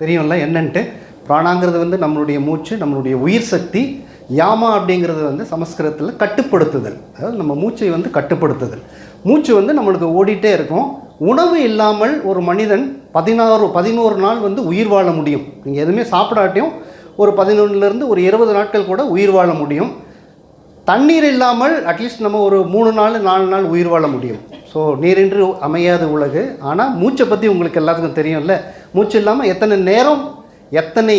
தெரியும்ல என்னன்ட்டு? பிராணாங்கிறது வந்து நம்மளுடைய மூச்சு நம்மளுடைய உயிர் சக்தி யாமா அப்படிங்கிறது வந்து சமஸ்கிருதத்தில் கட்டுப்படுத்துதல். அதாவது நம்ம மூச்சை வந்து கட்டுப்படுத்துதல். மூச்சு வந்து நம்மளுக்கு ஓடிட்டே இருக்கும். உணவு இல்லாமல் ஒரு மனிதன் பதினாறு பதினோரு நாள் வந்து உயிர் வாழ முடியும். நீங்கள் எதுவுமே சாப்பிடாட்டியும் ஒரு பதினொன்றுலேருந்து ஒரு இருபது நாட்கள் கூட உயிர் வாழ முடியும். தண்ணீர் இல்லாமல் அட்லீஸ்ட் நம்ம ஒரு மூணு நாள் நாலு நாள் உயிர் வாழ முடியும். ஸோ நீரின்றி அமையாத உலகு. ஆனால் மூச்சை பற்றி உங்களுக்கு எல்லாத்துக்கும் தெரியும்ல. மூச்சு இல்லாமல் எத்தனை நேரம் எத்தனை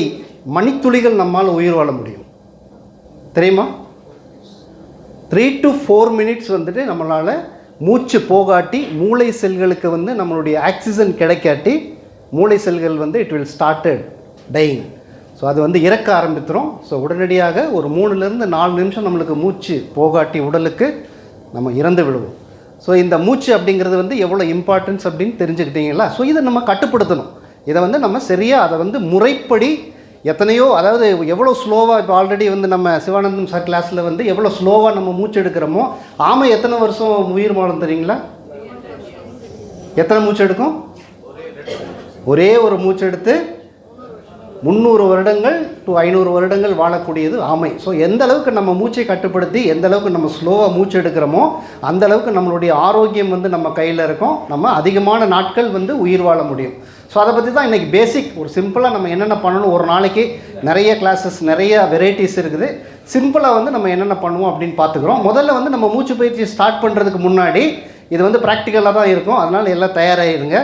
மணித்துளிகள் நம்மால் உயிர் வாழ முடியும்? தெரியுமா? த்ரீ டு ஃபோர் மினிட்ஸ் வந்துட்டு நம்மளால் மூச்சு போகாட்டி மூளை செல்களுக்கு வந்து நம்மளுடைய ஆக்சிஜன் கிடைக்காட்டி மூளை செல்கள் வந்து it will started dying so அது வந்து இறக்க ஆரம்பித்துரும். ஸோ உடனடியாக ஒரு மூணுலேருந்து நாலு நிமிஷம் நம்மளுக்கு மூச்சு போகாட்டி உடலுக்கு நம்ம இறந்து விடுவோம். ஸோ இந்த மூச்சு அப்படிங்கிறது வந்து எவ்வளோ இம்பார்ட்டன்ஸ் அப்படின்னு தெரிஞ்சுக்கிட்டீங்களா? ஸோ இதை நம்ம கட்டுப்படுத்தணும். இதை வந்து நம்ம சரியாக அதை வந்து முறைப்படி எத்தனையோ அதாவது எவ்வளோ ஸ்லோவாக இப்போ ஆல்ரெடி வந்து நம்ம சிவானந்தம் சார் கிளாஸில் வந்து எவ்வளோ ஸ்லோவாக நம்ம மூச்சு எடுக்கிறோமோ ஆமை எத்தனை வருஷம் உயிர் வாழும் தெரியுங்களா? எத்தனை மூச்சு எடுக்கும்? ஒரே ஒரு மூச்சு எடுத்து முந்நூறு வருடங்கள் டு ஐநூறு வருடங்கள் வாழக்கூடியது ஆமை. ஸோ எந்த அளவுக்கு நம்ம மூச்சை கட்டுப்படுத்தி எந்த அளவுக்கு நம்ம ஸ்லோவாக மூச்சு எடுக்கிறோமோ அந்த அளவுக்கு நம்மளுடைய ஆரோக்கியம் வந்து நம்ம கையில் இருக்கும். நம்ம அதிகமான நாட்கள் வந்து உயிர் வாழ முடியும். ஸோ அதை பற்றி தான் இன்றைக்கி பேசிக் ஒரு சிம்பிளாக நம்ம என்னென்ன பண்ணணும்? ஒரு நாளைக்கு நிறைய கிளாஸஸ் நிறைய வெரைட்டிஸ் இருக்குது. சிம்பிளாக வந்து நம்ம என்னென்ன பண்ணுவோம் அப்படின்னு பார்த்துக்குறோம். முதல்ல வந்து நம்ம மூச்சு பயிற்சி ஸ்டார்ட் பண்ணுறதுக்கு முன்னாடி இது வந்து ப்ராக்டிக்கலாக தான் இருக்கும். அதனால் எல்லாம் தயாராகிருங்க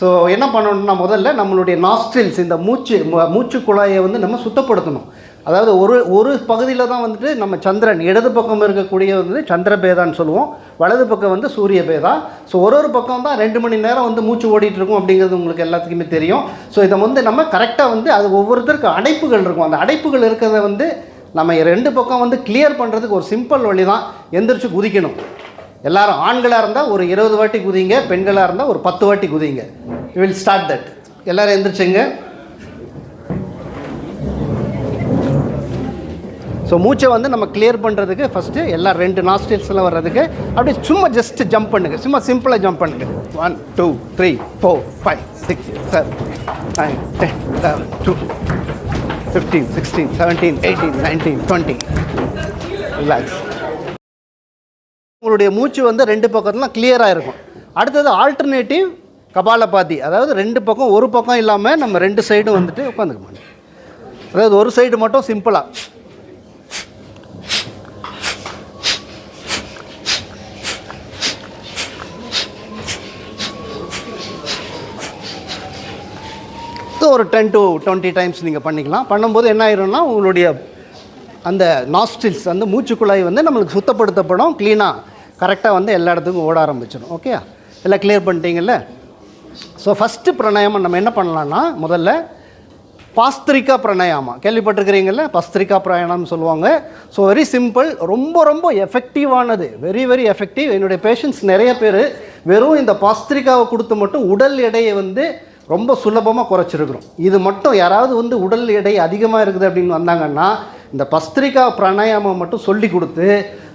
ஸோ என்ன பண்ணணும்னா முதல்ல நம்மளுடைய நாஸ்ட்ரில்ஸ் இந்த மூச்சு மூச்சு குழாயை வந்து நம்ம சுத்தப்படுத்தணும். அதாவது ஒரு ஒரு பகுதியில் தான் வந்துட்டு நம்ம சந்திரன் இடது பக்கம் இருக்கக்கூடிய வந்து சந்திரபேதான்னு சொல்லுவோம். வலது பக்கம் வந்து சூரிய பேதா. ஸோ ஒரு ஒரு பக்கம் தான் ரெண்டு மணி நேரம் வந்து மூச்சு ஓடிட்டுருக்கும் அப்படிங்கிறது உங்களுக்கு எல்லாத்துக்குமே தெரியும். ஸோ இதை வந்து நம்ம கரெக்டாக வந்து அது ஒவ்வொருத்தருக்கு அடைப்புகள் இருக்கும். அந்த அடைப்புகள் இருக்கிறத வந்து நம்ம ரெண்டு பக்கம் வந்து கிளியர் பண்ணுறதுக்கு ஒரு சிம்பிள் வழி தான். எந்திரிச்சு குதிக்கணும். எல்லாரும் ஆண்களாக இருந்தால் ஒரு இருபது வாட்டி குதிங்க பெண்களாக இருந்தால் ஒரு பத்து வாட்டி குதிங்க. வில் ஸ்டார்ட் தட் எல்லாரும் எந்திரிச்சுங்க ஸோ மூச்சை வந்து நம்ம கிளியர் பண்ணுறதுக்கு ஃபஸ்ட்டு எல்லா ரெண்டு நாஸ்டில்ஸில் வர்றதுக்கு அப்படியே சும்மா ஜஸ்ட் ஜம்ப் பண்ணுங்க. சும்மா சிம்பிளாக ஜம்ப் பண்ணுங்க. One two three four five six seven nine ten eleven two fifteen sixteen seventeen eighteen nineteen twenty relax உங்களுடைய மூச்சு வந்து ரெண்டு பக்கத்துலாம் கிளியராக இருக்கும். அடுத்தது ஆல்டர்னேட்டிவ் கபாலபாதி அதாவது ரெண்டு பக்கம் ஒரு பக்கம் இல்லாமல் நம்ம ரெண்டு சைடும் வந்துட்டு உட்காந்துக்க மாட்டோம் அதாவது ஒரு சைடு மட்டும் சிம்பிளாக ஒரு டென் டு டுவெண்ட்டி டைம்ஸ் நீங்கள் பண்ணிக்கலாம். பண்ணும்போது என்ன ஆயிரும்னா உங்களுடைய அந்த நாஸ்டில்ஸ் அந்த மூச்சுக்குழாய் வந்து நம்மளுக்கு சுத்தப்படுத்தப்படும் க்ளீனாக கரெக்டாக வந்து எல்லா இடத்துக்கும் ஓட ஆரம்பிச்சிடும். ஓகே எல்லாம் கிளியர் பண்ணிட்டீங்கல்ல? ஸோ ஃபஸ்ட்டு பிரணாயாமம் நம்ம என்ன பண்ணலாம்னா முதல்ல பாஸ்திரிகா பிரணாயாமம். கேள்விப்பட்டிருக்கிறீங்கள பஸ்திரிக்கா பிரயாணம்னு சொல்லுவாங்க. ஸோ வெரி சிம்பிள் ரொம்ப ரொம்ப எஃபெக்டிவானது வெரி வெரி எஃபெக்டிவ் என்னுடைய பேஷண்ட்ஸ் நிறைய பேர் வெறும் இந்த பாஸ்திரிகாவை கொடுத்து மட்டும் உடல் எடையை வந்து ரொம்ப சுலபமாக குறைச்சிருக்கிறோம். இது மட்டும் யாராவது வந்து உடல் எடை அதிகமாக இருக்குது அப்படின்னு வந்தாங்கன்னா இந்த பஸ்திரிகா பிராணாயாமம் மட்டும் சொல்லி கொடுத்து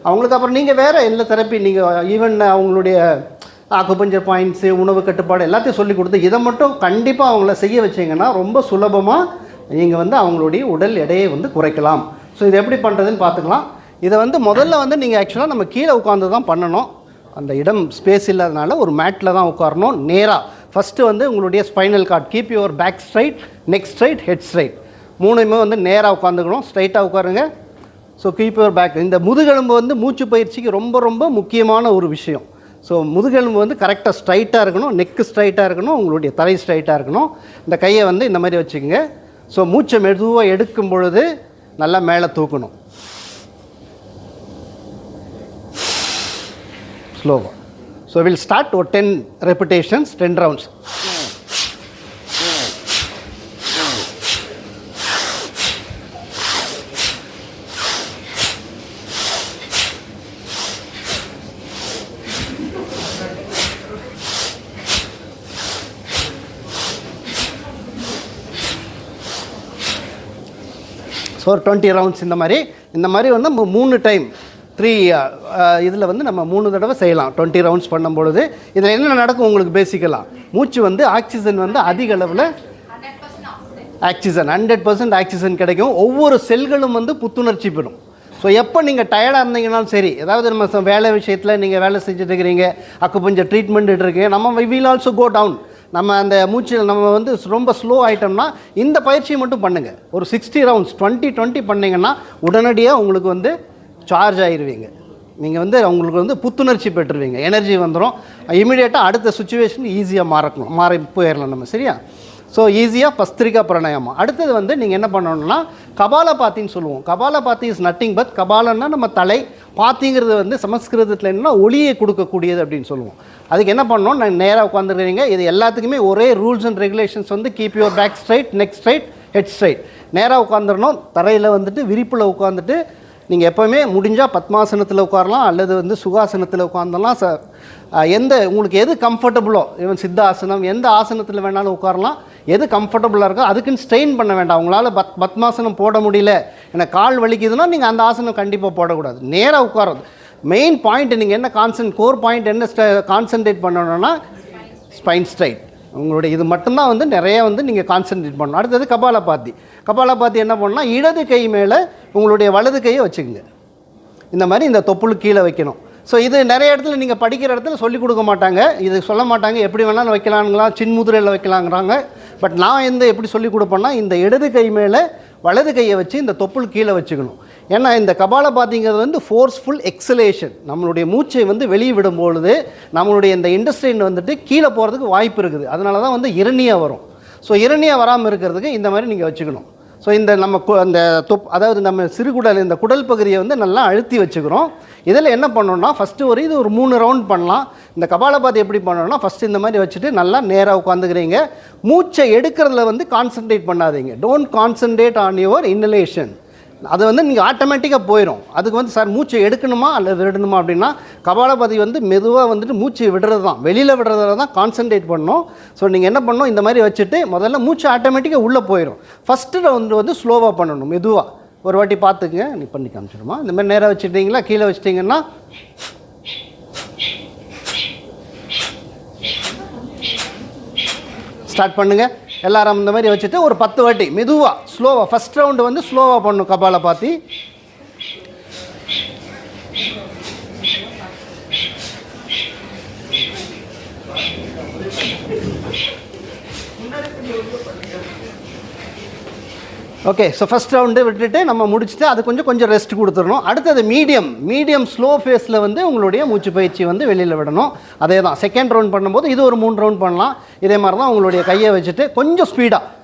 அவங்களுக்கு அப்புறம் நீங்கள் வேறு எல்லா தெரப்பி நீங்கள் ஈவன் அவங்களுடைய அக்குபஞ்சர் பாயிண்ட்ஸு உணவு கட்டுப்பாடு எல்லாத்தையும் சொல்லி கொடுத்து இதை மட்டும் கண்டிப்பாக அவங்கள செய்ய வச்சிங்கன்னா ரொம்ப சுலபமாக நீங்கள் வந்து அவங்களுடைய உடல் எடையை வந்து குறைக்கலாம். ஸோ இது எப்படி பண்ணுறதுன்னு பார்த்துக்கலாம். இதை வந்து முதல்ல வந்து நீங்கள் ஆக்சுவலாக நம்ம கீழே உட்காந்து தான் பண்ணணும். அந்த இடம் ஸ்பேஸ் இல்லாதனால ஒரு மேட்டில் தான் உட்காரணும் நேராக ஃபஸ்ட்டு வந்து உங்களுடைய spinal cord keep your back straight neck straight head straight மூணுமே வந்து நேராக உட்காந்துக்கணும் ஸ்ட்ரைட்டாக உட்காருங்க. ஸோ கீப் யுவர் பேக் இந்த முதுகெலும்பு வந்து மூச்சு பயிற்சிக்கு ரொம்ப ரொம்ப முக்கியமான ஒரு விஷயம். ஸோ முதுகெலும்பு வந்து கரெக்டாக ஸ்ட்ரைட்டாக இருக்கணும் நெக்கு ஸ்ட்ரைட்டாக இருக்கணும் உங்களுடைய தலை ஸ்ட்ரைட்டாக இருக்கணும். இந்த கையை வந்து இந்த மாதிரி வச்சுக்கோங்க. ஸோ மூச்சை மெதுவாக எடுக்கும் பொழுது நல்லா மேலே தூக்கணும். ஸ்லோவாக ஸோ வில் ஸ்டார்ட் ஒரு டென் ரெப்புடேஷன்ஸ் டென் ரவுண்ட்ஸ் ஒரு டுவெண்ட்டி ரவுண்ட்ஸ் இந்த மாதிரி. இந்த மாதிரி வந்து மூணு டைம் த்ரீ இதில் வந்து நம்ம மூணு தடவை செய்யலாம். டுவெண்ட்டி ரவுண்ட்ஸ் பண்ணும்பொழுது. இதில் என்ன நடக்கும் உங்களுக்கு பேசிக்கலாம் மூச்சு வந்து ஆக்சிஜன் வந்து அதிக அளவில் ஆக்சிஜன் ஹண்ட்ரட் பர்சன்ட் ஆக்சிஜன் கிடைக்கும். ஒவ்வொரு செல்களும் வந்து புத்துணர்ச்சி பெறும். ஸோ எப்போ நீங்கள் டயர்டாக இருந்தீங்கனாலும் சரி ஏதாவது நம்ம வேலை விஷயத்தில் நீங்கள் வேலை செஞ்சுட்டு இருக்கிறீங்க அக்குப்பஞ்சர் ட்ரீட்மெண்ட் இருக்கீங்க நம்ம வில் ஆல்சோ கோ டவுன் நம்ம அந்த மூச்சில் நம்ம வந்து ரொம்ப ஸ்லோ ஆகிட்டோம்னா இந்த பயிற்சியை மட்டும் பண்ணுங்கள் ஒரு சிக்ஸ்டி ரவுண்ட்ஸ் டுவெண்ட்டி டுவெண்ட்டி பண்ணிங்கன்னா உடனடியாக உங்களுக்கு வந்து சார்ஜ் ஆயிடுவீங்க நீங்கள் வந்து உங்களுக்கு வந்து புத்துணர்ச்சி பெற்றுருவீங்க. எனர்ஜி வந்துடும் இமீடியட்டாக அடுத்த சுச்சுவேஷன் ஈஸியாக மாறக்கணும் மாறி போயிடலாம் நம்ம சரியா? ஸோ ஈஸியாக பஸ்திரிகா பிராணாயாமம். அடுத்தது வந்து நீங்கள் என்ன பண்ணணும்னா கபால பாத்தின்னு சொல்லுவோம். கபால பாத்தி இஸ் நட்டிங் பட் கபாலன்னா நம்ம தலை பாத்திங்கிறது வந்து சமஸ்கிருதத்தில் என்னன்னா ஒளியை கொடுக்கக்கூடியது அப்படின்னு சொல்லுவோம். அதுக்கு என்ன பண்ணோம் நான் நேராக உட்காந்துருக்கிறீங்க இது எல்லாத்துக்குமே ஒரே ரூல்ஸ் அண்ட் ரெகுலேஷன்ஸ் வந்து keep your back straight neck straight head straight நேராக உட்காந்துடணும் தரையில் வந்துட்டு விரிப்பில் உட்காந்துட்டு நீங்கள் எப்போவுமே முடிஞ்சால் பத்மாசனத்தில் உட்காரலாம் அல்லது வந்து சுகாசனத்தில் உட்கார்ந்தலாம் ச எந்த உங்களுக்கு எது கம்ஃபர்டபுளோ ஈவன் சித்தாசனம் எந்த ஆசனத்தில் வேணாலும் உட்காரலாம். எது கம்ஃபர்டபுளாக இருக்கோ அதுக்குன்னு ஸ்ட்ரெயின் பண்ண வேண்டாம். உங்களால் பத் பத்மாசனம் போட முடியல. எனக்கு கால் வலிக்குதுன்னா நீங்கள் அந்த ஆசனம் கண்டிப்பாக போடக்கூடாது. நேராக உட்காரது. மெயின் பாயிண்ட் நீங்கள் என்ன கான்சன்ட் கோர் பாயிண்ட் என்ன கான்சன்ட்ரேட் பண்ணணும்னா ஸ்பைன் ஸ்ட்ரைட் உங்களுடைய இது மட்டும்தான் வந்து நிறைய வந்து நீங்கள் கான்சென்ட்ரேட் பண்ணணும். அடுத்தது கபாலபாத்தி கபாலபாத்தி என்ன பண்ணால் இடது கை மேலே உங்களுடைய வலது கையை வச்சுக்கோங்க. இந்த மாதிரி இந்த தொப்புளு கீழே வைக்கணும். ஸோ இது நிறைய இடத்துல நீங்கள் படிக்கிற இடத்துல சொல்லிக் கொடுக்க மாட்டாங்க. இது சொல்ல மாட்டாங்க எப்படி வேணாலும் வைக்கலாங்களா சின்முதிரையில் வைக்கலாங்கிறாங்க. பட் நான் எந்த எப்படி சொல்லிக் கொடுப்பேன்னா இந்த இடது கை மேலே வலது கையை வச்சு இந்த தொப்புள் கீழே வச்சுக்கணும். ஏன்னா இந்த கபாலபாத்திங்கிறது வந்து ஃபோர்ஸ்ஃபுல் எக்ஸலேஷன் நம்மளுடைய மூச்சை வந்து வெளியே விடும் பொழுது நம்மளுடைய இந்த இண்டஸ்ட்ரியின் வந்துட்டு கீழே போகிறதுக்கு வாய்ப்பு இருக்குது. அதனால தான் வந்து இரணியாக வரும். ஸோ இரணியாக வராமல் இருக்கிறதுக்கு இந்த மாதிரி நீங்கள் வச்சுக்கணும். ஸோ இந்த நம்ம அந்த தொப் அதாவது நம்ம சிறுகுடல் இந்த குடல் பகுதியை வந்து நல்லா அழுத்தி வச்சுக்கிறோம். இதில் என்ன பண்ணணும்னா ஃபஸ்ட்டு ஒரு இது ஒரு மூணு ரவுண்ட் பண்ணலாம். இந்த கபாலபாதி எப்படி பண்ணணும்னா ஃபஸ்ட்டு இந்த மாதிரி வச்சுட்டு நல்லா நேராக உட்காந்துக்கிறீங்க மூச்சை எடுக்கிறதுல வந்து கான்சென்ட்ரேட் பண்ணாதீங்க. Don't concentrate on your inhalation அது வந்து நீங்கள் ஆட்டோமேட்டிக்காக போயிடும் அதுக்கு வந்து சார் மூச்சை எடுக்கணுமா அல்லது விடணுமா அப்படின்னா கபாலபதி வந்து மெதுவாக வந்துட்டு மூச்சை விடுறது தான் வெளியில் விடுறதுல தான் கான்சென்ட்ரேட் பண்ணணும். ஸோ நீங்கள் என்ன பண்ணணும்? இந்த மாதிரி வச்சுட்டு முதல்ல மூச்சு ஆட்டோமேட்டிக்காக உள்ளே போயிடும் ஃபஸ்ட்டு வந்து வந்து ஸ்லோவாக பண்ணணும் மெதுவாக ஒரு வாட்டி பார்த்துக்குங்க. நீ பண்ணி காமிச்சிடுமா? இந்த மாதிரி நேராக வச்சுட்டிங்களா? கீழே வச்சிட்டிங்கன்னா ஸ்டார்ட் பண்ணுங்க. எல்லாரும் இந்த மாதிரி வச்சுட்டு ஒரு பத்து வாட்டி மெதுவாக ஸ்லோவாக ஃபஸ்ட் ரவுண்டு வந்து ஸ்லோவாக பண்ணும் கபாலை பார்த்து ஓகே ஸோ ஃபஸ்ட் ரவுண்டு விட்டுட்டு நம்ம முடிச்சுட்டு அது கொஞ்சம் கொஞ்சம் ரெஸ்ட் கொடுத்துடணும். அடுத்தது மீடியம் மீடியம் ஸ்லோ ஃபேஸில் வந்து உங்களுடைய மூச்சு பயிற்சி வந்து வெளியில் விடணும். அதே தான் செகண்ட் ரவுண்ட் பண்ணும்போது இது ஒரு மூணு ரவுண்ட் பண்ணலாம். இதே மாதிரி தான் உங்களுடைய கையை வச்சுட்டு கொஞ்சம் ஸ்பீடாக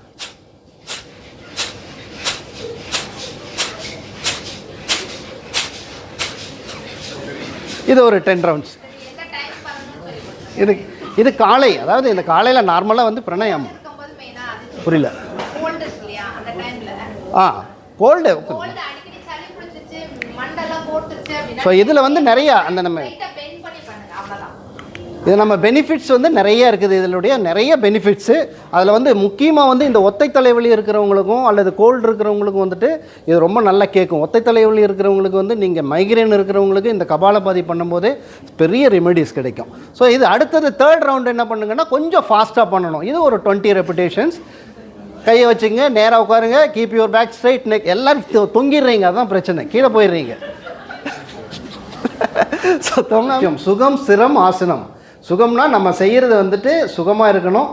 இது ஒரு டென் ரவுண்ட்ஸ் இது இது காலை. அதாவது இந்த காலையில் நார்மலாக வந்து பிரணயம் புரியல கோல்டு இருக்கு இல்லையா அந்த டைம்ல ஆ கோல்டு ஸோ இதில் வந்து நிறையா அந்த நம்ம இது நம்ம பெனிஃபிட்ஸ் வந்து நிறைய இருக்குது. இதனுடைய நிறைய பெனிஃபிட்ஸு அதில் வந்து முக்கியமாக வந்து இந்த ஒத்தை தலைவலி இருக்கிறவங்களுக்கும் அல்லது கோல்டு இருக்கிறவங்களுக்கும் வந்துட்டு இது ரொம்ப நல்லா கேட்கும். ஒத்தை தலைவலி இருக்கிறவங்களுக்கு வந்து நீங்கள் மைக்ரேன் இருக்கிறவங்களுக்கு இந்த கபாலபாதி பண்ணும்போது பெரிய ரெமெடிஸ் கிடைக்கும். ஸோ இது அடுத்தது தேர்ட் ரவுண்ட் என்ன பண்ணுங்கன்னா கொஞ்சம் ஃபாஸ்ட்டாக பண்ணணும். இது ஒரு டுவெண்ட்டி ரெப்புடேஷன்ஸ் கையை வச்சுங்க நேராக உட்காருங்க keep your back straight neck எல்லாரும் தொங்கிடுறீங்க. அதுதான் பிரச்சனை. கீழே போயிடுறீங்க. ஸோ தொங்கம் சுகம் சிரம் ஆசனம். சுகம்னா நம்ம செய்கிறது வந்துட்டு சுகமாக இருக்கணும்.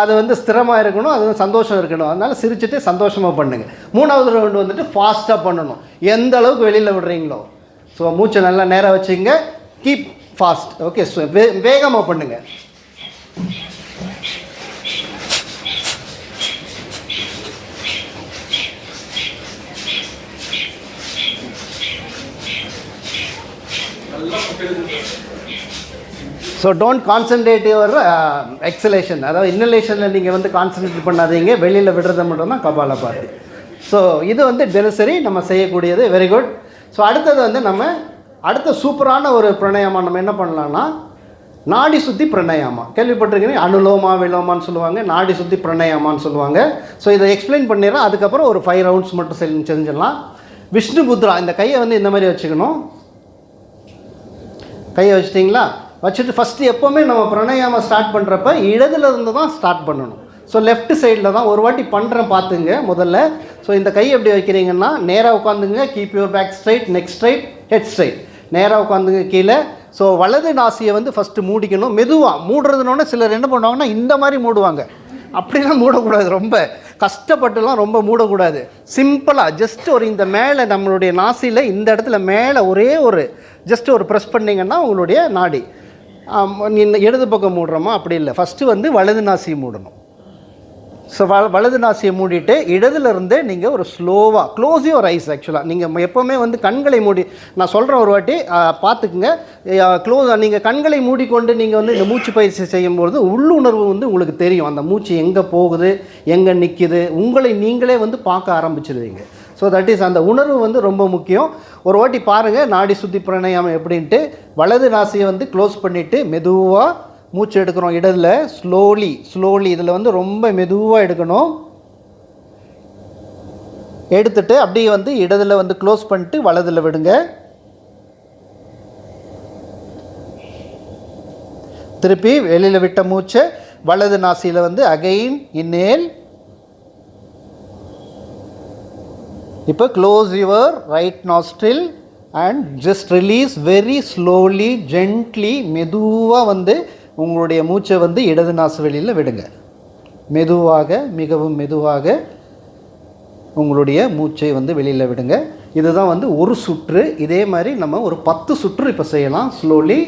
அது வந்து ஸ்திரமாக இருக்கணும். அது வந்து சந்தோஷம் இருக்கணும். அதனால சிரிச்சுட்டு சந்தோஷமாக பண்ணுங்க. மூணாவது ரவுண்டு வந்துட்டு ஃபாஸ்ட்டாக பண்ணணும். எந்த அளவுக்கு வெளியில் விடுறீங்களோ. ஸோ மூச்சை நல்லா நேராக வச்சுங்க. கீப் ஃபாஸ்ட் ஓகே வேகமாக பண்ணுங்கள் so don't concentrate your exhalation அதாவது இன்னலேஷனில் நீங்கள் வந்து கான்சன்ட்ரேட் பண்ணாதீங்க. வெளியில் விடுறத மட்டும்தான் கபால கபாலபாதி ஸோ இது வந்து தினசரி நம்ம செய்யக்கூடியது. வெரி குட் ஸோ அடுத்தது வந்து நம்ம அடுத்த சூப்பரான ஒரு பிரணயமா நம்ம என்ன பண்ணலாம்னா நாடி சுத்தி பிரணயாமா. கேள்விப்பட்டிருக்கீங்க? அனுலோமா விலோமான்னு சொல்லுவாங்க. நாடி சுத்தி பிரணயாமான்னு சொல்லுவாங்க. ஸோ இதை எக்ஸ்பிளைன் பண்ணிடுறேன். அதுக்கப்புறம் ஒரு ஃபைவ் ரவுண்ட்ஸ் மட்டும் செஞ்சு செஞ்சிடலாம். விஷ்ணு புத்ரா இந்த கையை வந்து இந்த மாதிரி வச்சுக்கணும். கையை வச்சிட்டிங்களா? வச்சுட்டு ஃபஸ்ட்டு எப்போவுமே நம்ம பிரணயாமம் ஸ்டார்ட் பண்ணுறப்ப இடதுல இருந்து தான் ஸ்டார்ட் பண்ணணும். ஸோ லெஃப்ட் சைடில் தான் ஒரு வாட்டி பண்ணுறேன் பார்த்துங்க முதல்ல. ஸோ இந்த கை எப்படி வைக்கிறீங்கன்னா நேராக உட்காந்துங்க keep your back straight neck straight head straight நேராக உட்காந்துங்க கீழே. ஸோ வலது நாசியை வந்து ஃபஸ்ட்டு மூடிக்கணும். மெதுவாக மூடுறதுனோடனே சிலர் என்ன பண்ணுவாங்கன்னா இந்த மாதிரி மூடுவாங்க. அப்படிலாம் மூடக்கூடாது ரொம்ப. கஷ்டப்பட்டுலாம் ரொம்ப மூடக்கூடாது. சிம்பிளாக ஜஸ்ட் ஒரு இந்த மேலே நம்மளுடைய நாசியில் இந்த இடத்துல மேலே ஒரே ஒரு ஜஸ்ட் ஒரு ப்ரெஸ் பண்ணிங்கன்னா உங்களுடைய நாடி. இடது பக்கம் மூடுறோமா? அப்படி இல்லை. ஃபஸ்ட்டு வந்து வலது நாசி மூடணும். ஸோ வ வலது நாசியை மூடிட்டு இடதுலேருந்தே நீங்கள் ஒரு ஸ்லோவாக க்ளோஸ் யுவர் ஐஸ் ஆக்சுவலாக நீங்கள் எப்போவுமே வந்து கண்களை மூடி நான் சொல்கிறேன் ஒரு வாட்டி பார்த்துக்குங்க. க்ளோஸ் நீங்கள் கண்களை மூடிக்கொண்டு நீங்கள் வந்து இந்த மூச்சு பயிற்சி செய்யும்பொழுது உள்ளுணர்வு வந்து உங்களுக்கு தெரியும். அந்த மூச்சு எங்கே போகுது எங்கே நிற்கிது உங்களை நீங்களே வந்து பார்க்க ஆரம்பிச்சிருவீங்க. ஸோ தட் இஸ் அந்த உணர்வு வந்து ரொம்ப முக்கியம். ஒரு வாட்டி பாருங்கள் நாடி சுத்தி பிரணயம் எப்படின்ட்டு வலது நாசியை வந்து க்ளோஸ் பண்ணிவிட்டு மெதுவாக மூச்சு எடுக்கிறோம் இடத்துல ஸ்லோலி ஸ்லோலி இதில் வந்து ரொம்ப மெதுவாக எடுக்கணும். எடுத்துட்டு அப்படியே வந்து இடதுல வந்து க்ளோஸ் பண்ணிட்டு வலதில் விடுங்க. திருப்பி வெளியில் விட்ட மூச்சை வலது நாசியில் வந்து அகைன் இன்னேல் இப்போ close your right nostril and just release very slowly gently மெதுவாக வந்து உங்களுடைய மூச்சை வந்து இடது நாசு வெளியில் விடுங்க. மெதுவாக மிகவும் மெதுவாக உங்களுடைய மூச்சை வந்து வெளியில் விடுங்க. இதுதான் வந்து ஒரு சுற்று. இதே மாதிரி நம்ம ஒரு பத்து சுற்று இப்போ செய்யலாம். Slowly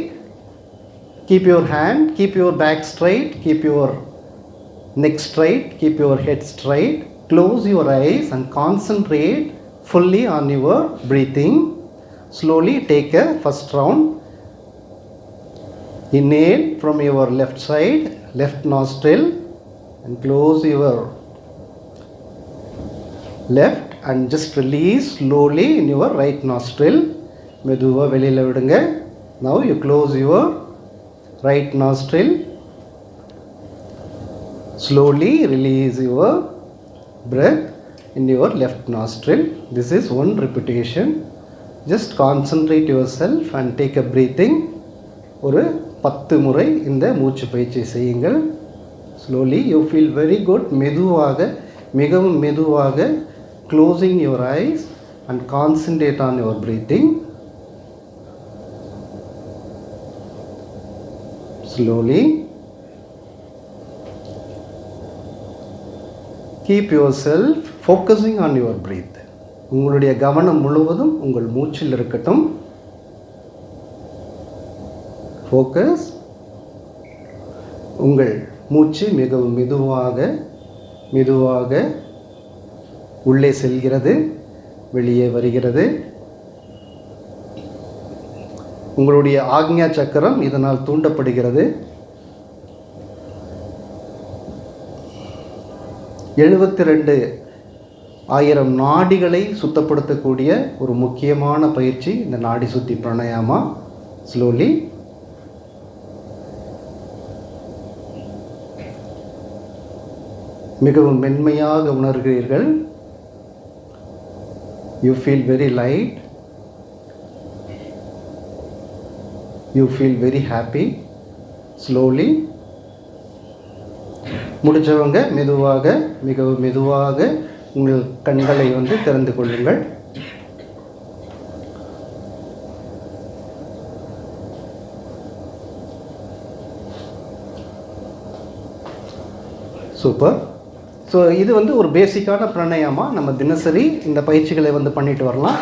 keep your hand keep your back straight keep your neck straight keep your head straight close your eyes and concentrate fully on your breathing. Slowly take a first round. Inhale from your left side, left nostril, and close your left and just release slowly in your right nostril. மெதுவாக வெளியில் விடுங்க now you close your right nostril slowly release your breath in your left nostril this is one repetition just concentrate yourself and take a breathing ஒரு பத்து முறை இந்த மூச்சு பயிற்சி செய்யுங்கள் slowly you feel very good மெதுவாக மிகவும் மெதுவாக closing your eyes and concentrate on your breathing slowly keep yourself focusing on your breath உங்களுடைய கவனம் முழுவதும் உங்கள் மூச்சில் இருக்கட்டும். ஃபோக்கஸ் உங்கள் மூச்சு மிகவும் மெதுவாக மெதுவாக உள்ளே செல்கிறது. வெளியே வருகிறது. உங்களுடைய ஆக்ஞா சக்கரம் இதனால் தூண்டப்படுகிறது. எழுபத்தி ரெண்டு ஆயிரம் நாடிகளை சுத்தப்படுத்தக்கூடிய ஒரு முக்கியமான பயிற்சி. இந்த நாடி சுத்தி பிராணாயாமா ஸ்லோலி மிகவும் மென்மையாக உணர்கிறீர்கள். You feel very light you feel very happy slowly முடிச்சவங்க மெதுவாக மிகவும் மெதுவாக உங்கள் கண்களை வந்து திறந்து கொள்ளுங்கள். சூப்பர் ஸோ இது வந்து ஒரு பேசிக்கான பிரணயமாக நம்ம தினசரி இந்த பயிற்சிகளை வந்து பண்ணிட்டு வரலாம்.